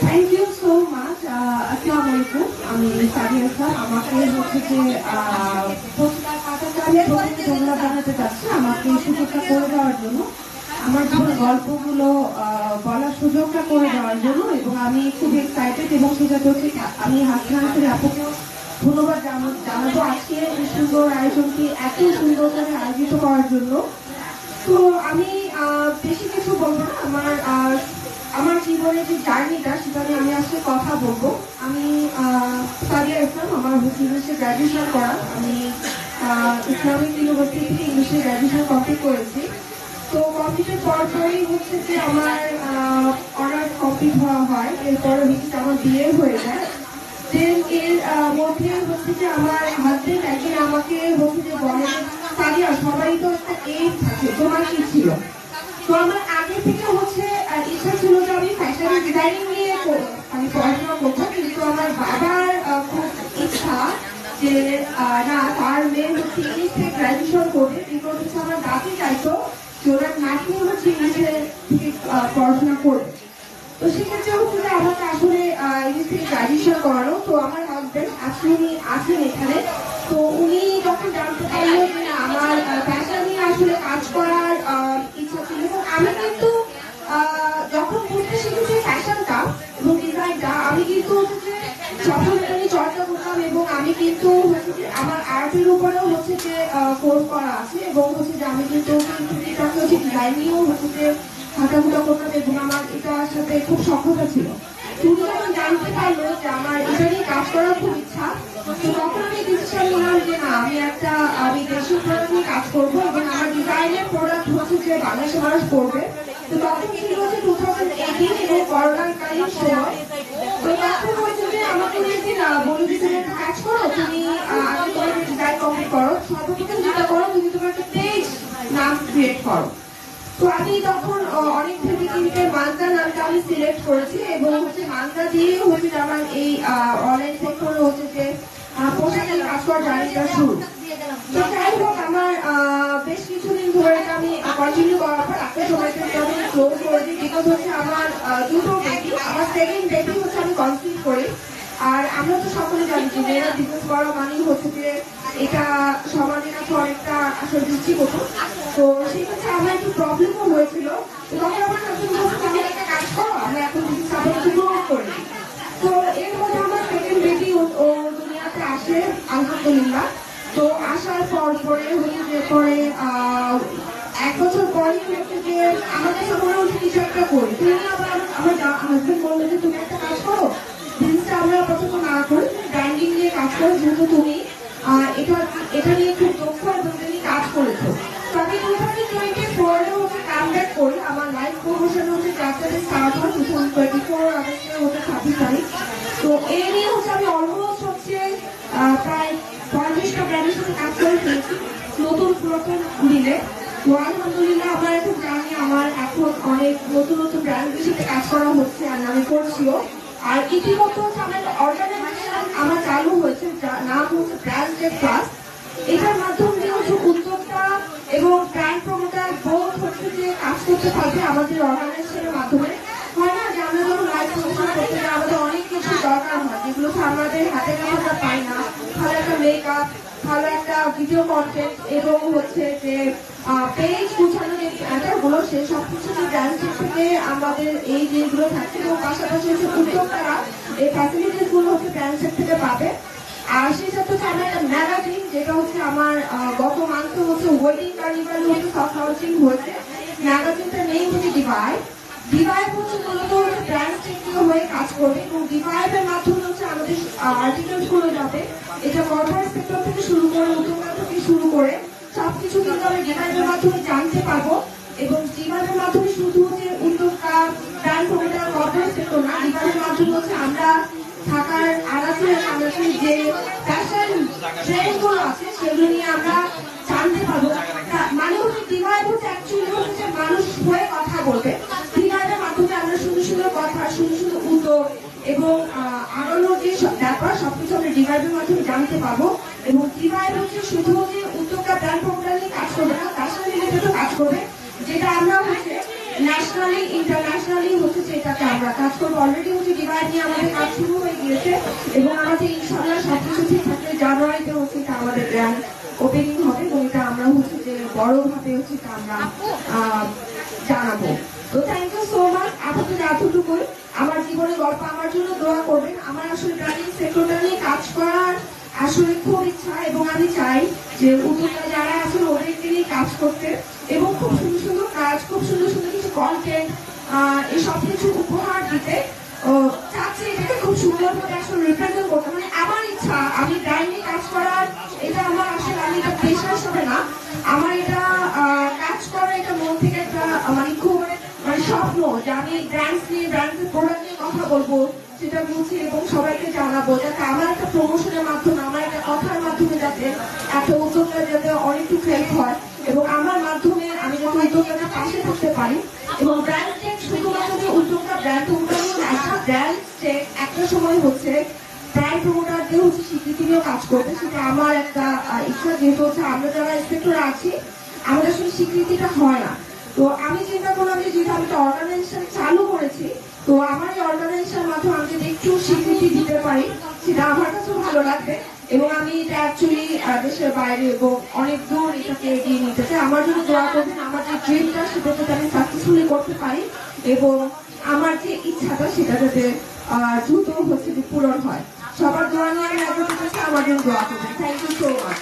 Thank you so much আসসালামু আলাইকুম। আমি সাদিয়া খান আমাকে হচ্ছে যে ধন্যবাদ জানাতে চাচ্ছি। আমাকে সুযোগটা করে দেওয়ার জন্য। আমার জীবনের গল্পগুলো বলার সুযোগটা করে দেওয়ার জন্য এবং আমি খুব এক্সাইটেড এবং সেটা হচ্ছে আমি হাসিনা হাসির আপুকেও ধন্যবাদ জানা- জানাব। আজকে এই সুন্দর আয়োজনটি এত সুন্দর করে আয়োজিত করার জন্য। তো আমি বেশি কিছু বলব না। আমার আমার জীবনের যে জার্নিটা সেটা নিয়ে আমি আজকে কথা বলব। আমি সাদিয়া ইসলাম, আমার ইংলিশে গ্র্যাজুয়েশন করা। আমি ইসলামিক ইউনিভার্সিটি থেকে ইংলিশে গ্র্যাজুয়েশন কমপ্লিট করেছি। তো কমপ্লিটের পরপরই হচ্ছে যে আমার অনার্স কমপ্লিট হওয়া হয়। এরপরে হচ্ছে আমার বিয়ে হয়ে যায়। দেন এর মধ্যে হচ্ছে যে আমার হাজবেন্ড একদিন আমাকে হচ্ছে যে বলে সাদিয়া সবাই তো একটা এইজ থাকে। তোমার কি ছিল? তো আমার আগে থেকে হচ্ছে আহ, ইচ্ছা ছিল যে আমি ফ্যাশন ডিজাইনিং নিয়ে আমি পড়াশোনা করব কিন্তু আমার বাবার খুব ইচ্ছা যে না, তার মেয়ে হচ্ছে ইংলিশ গ্রাজুয়েশন করবে। বিকজ হচ্ছে আমার দাদি চাইতো যে ওনার নাতি হচ্ছে ইংলিশে পড়াশোনা করবে। তো সেক্ষেত্রে হচ্ছে আমাকে আসলে ইংলিশ থেকে গ্রাজুয়েশন করানো তো আমার হাজবেন্ড আজকে উনি আছেন এখানে। তো উনি যখন জানতে পারল যে আমার ফ্যাশন নিয়ে আসলে কাজ করার ইচ্ছা ছিল আমি কিন্তু আর্টের উপরেও হচ্ছে যে কোর্স করা আছে এবং হচ্ছে যে আমি কিন্তু হচ্ছে ডিজাইন হচ্ছে যে হাঁটাহুটা করতাম এবং আমার এটার সাথে খুব সক্ষতা ছিল। তুমি যখন জানতে পারল যে আমার এটা নিয়ে কাজ করার খুব ইচ্ছা তখন আমি ডিসিশন নিলাম যে না, আমি একটা, আমি দেশীয় প্রোডাক্ট নিয়ে কাজ করব এবং আমার ডিজাইনের প্রোডাক্ট হচ্ছে যে বাংলাদেশে মানুষ করবে। তো তখন ছিল হচ্ছে টু থাউজেন্ড এইটিন এবং করোনাকালীন সময়, তো তখন হচ্ছে যে আমাকে বলেছে না বলে যে তুমি একটা কাজ করো তুমি আহ, আগে তোমার ডিজাইন কমপ্লিট করো সর্বপ্রথম যেটা করো তুমি তোমার একটা পেজ নাম ক্রিয়েট করো তো আমি তখন অনেক ভেবে কিনতে মানদা নামটা আমি সিলেক্ট করেছি এবং হচ্ছে মানদা দিয়ে হচ্ছে আমার এই অনলাইন সেক্টরে হচ্ছে যে পোশাকের কাজ করার জার্নিটা শুরু। তো যাই হোক, আমার বেশ কিছুদিন ধরে আমি কন্টিনিউ করার পর সময়তে এটা আমি ক্লোজ করে বিকজ হচ্ছে আমার দুটো বেবি আমার সেকেন্ড বেবি হচ্ছে আমি কনসিভ করি। আর আমরা তো সকলে জানি যে মেয়েরা বিজনেস করা মানেই হচ্ছে যে এটা সমাজের কাছে অনেকটা আসলে দৃষ্টিগত তো সেক্ষেত্রে আমার একটু প্রবলেমও হয়েছিল তুমি একটা কাজ করো আমরা আপাতত না করি ব্র্যান্ডিং নিয়ে কাজ করো, যেহেতু তুমি এটা এটা নিয়ে খুব দক্ষ তুমি কাজ করেছ। তো আমি টু থাউজেন্ড কাম ব্যাক করি। আমার লাইফ প্রমোশন হচ্ছে যাত্রাতে স্টার্ট হয় টু থাউজেন্ড টোয়েন্টি ফোর আগস্টে হচ্ছে ছাব্বিশ তারিখ। তো এই নিয়ে হচ্ছে আমি অলমোস্ট হচ্ছে প্রায় পঁয়ত্রিশটা ব্র্যান্ডের কাজ করে নতুন পুরাতন মিলে আলহামদুলিল্লাহ আমার এখন জানি আমার এখন অনেক নতুন নতুন ব্র্যান্ডের সাথে হচ্ছে, আর আমি করছিও আর ইতিমধ্যে আমার অর্গানাইজেশন আমার চালু হয়েছে নাম হচ্ছে ব্র্যান্ড প্লাস এটার মাধ্যমে হচ্ছে উদ্যোক্তা এবং ব্র্যান্ড প্রমোটার কাজ করতে থাকবে আমাদের অর্গানাইজেশনের মাধ্যমে। হয় না যে আমরা আমাদের অনেক কিছু দরকার হয়। যেগুলো আমাদের হাতে আমরা পাই না। ভালো একটা মেকআপ ভালো একটা ভিডিও কন্টেন্ট এবং হচ্ছে যে পেজ গুছানো যে ব্যাপারগুলো সে সব কিছু ব্র্যান্ড থেকে আমাদের এই যেগুলো থাকছে এবং পাশাপাশি হচ্ছে উদ্যোক্তারা এই ফ্যাসিলিটিসগুলো হচ্ছে ব্র্যান্ড থেকে পাবে। আর সেই সাথে হচ্ছে আমার একটা ম্যাগাজিন যেটা হচ্ছে আমার গত মান্থে হচ্ছে ওয়েডিং কার্নিভাল হচ্ছে সফট লঞ্চিং হয়েছে। ম্যাগাজিনটা নেই হচ্ছে ডিভাইড ডিভাইড হচ্ছে মূলত হচ্ছে ব্র্যান্ড হয়ে কাজ করবে এবং ডিভাইডের মাধ্যমে হচ্ছে আমাদের আর্টিকেলসগুলো যাবে। এটা কর্পোরেট সেক্টর থেকে শুরু করে উদ্যোক্তা থেকে শুরু করে সবকিছু কিন্তু আমরা ডিভাইডের মাধ্যমে জানতে পারব এবং ডিভাইডের মাধ্যমে শুধু হচ্ছে উদ্যোক্তা ব্র্যান্ড প্রমোটার কর্পোরেট সেক্টর না ডিভাইডের মাধ্যমে হচ্ছে আমরা ঢাকার আড়াতে আমাদের যে ফ্যাশন ট্রেন্ডগুলো আছে, সেগুলো নিয়ে আমরা জানতে পারব। মানে হচ্ছে ডিভাইড হচ্ছে অ্যাকচুয়ালি হচ্ছে যে মানুষ হয়ে কথা বলবে। এবং আগানোর যে সব ব্যাপার সবকিছু আমরা ডিভাইডের মাধ্যমে জানতে পাবো এবং ডিভাইড হচ্ছে শুধু যে উদ্যোক্তা ব্র্যান্ড প্রোগ্রাম নিয়ে কাজ করবে না তার সাথে রিলেটেডও কাজ করবে যেটা আমরা হচ্ছে ন্যাশনালি ইন্টারন্যাশনালি হচ্ছে যে এটাতে আমরা কাজ করব। অলরেডি হচ্ছে ডিভাইড নিয়ে আমাদের কাজ শুরু হয়ে গিয়েছে এবং আমাদের ইনশাল্লাহ সবকিছু ঠিক থাকলে জানুয়ারিতে হচ্ছে এটা আমাদের ব্র্যান্ড ওপেনিং হবে এবং এটা আমরা হচ্ছে যে বড়ভাবে হচ্ছে এটা আমরা জানাব। তো থ্যাংক ইউ সো মাচ আপাতত এতটুকুই। আমার জীবনের গল্প আমার দোয়া করবেন। আমার আসলে সেক্টরটা নিয়ে কাজ করার আসলে খুব ইচ্ছা এবং আমি চাই যে উদ্যোক্তা যারা আছেন ওদেরকে নিয়ে কাজ করতে এবং খুব সুন্দর সুন্দর কাজ, খুব সুন্দর সুন্দর কিছু কন্টেন্ট এসব কিছু উপহার দিতে চাচ্ছি এটাকে খুব সুন্দরভাবে আসলে রিপ্রেজেন্ট করতে। মানে আমার ইচ্ছা, আমি ব্র্যান্ডে কাজ করার, এটা আমার আসলে, আমি এটা পেশা হিসাবে না। আমার এটা কাজ করা এটা মন থেকে একটা মানে খুব মানে স্বপ্ন যে আমি ব্র্যান্ডস নিয়ে ব্র্যান্ডের প্রোডাক্ট নিয়ে কথা বলব। সেটা বুঝি এবং সবাইকে জানাব যাতে আমার একটা প্রমোশনের মাধ্যমে, আমার একটা কথার মাধ্যমে যাতে একটা উদ্যোক্তা যাতে অনেকটুকু হেল্প হয়। এবং আমার মাধ্যমে আমি যাতে উদ্যোক্তাদের পাশে থাকতে পারি। এবং ব্র্যান্ড টেক শুধুমাত্র উদ্যোক্তা ব্র্যান্ড উন্নয়ন একটা ব্র্যান্ড একটা সময় হচ্ছে ব্র্যান্ড প্রমোটারদের হচ্ছে স্বীকৃতি নিয়েও কাজ করবে। সেটা আমার একটা ইচ্ছা, যেহেতু হচ্ছে আমরা যারা ইন্সপেক্টর আছি, আমাদের আসলে স্বীকৃতিটা হয় না। তো আমি চিন্তা করলাম যে যেহেতু আমি একটা অর্গানাইজেশন চালু করেছি, তো আমার এই সেটা আমার কাছেও ভালো লাগবে। এবং আমি এটা অ্যাকচুয়ালি দেশের বাইরে এবং অনেক দূর এটাকে এগিয়ে নিতে চাই। আমার জন্য দোয়া করবেন, আমার যে ড্রিমটা সেটা যাতে আমি সাকসেসফুলি করতে পারি এবং আমার যে ইচ্ছাটা সেটা যাতে দ্রুত হচ্ছে পূরণ হয়। সবার দোয়া নিয়ে আমি আগ্রহ করছি আমার জন্য দোয়া করবেন। Thank you so much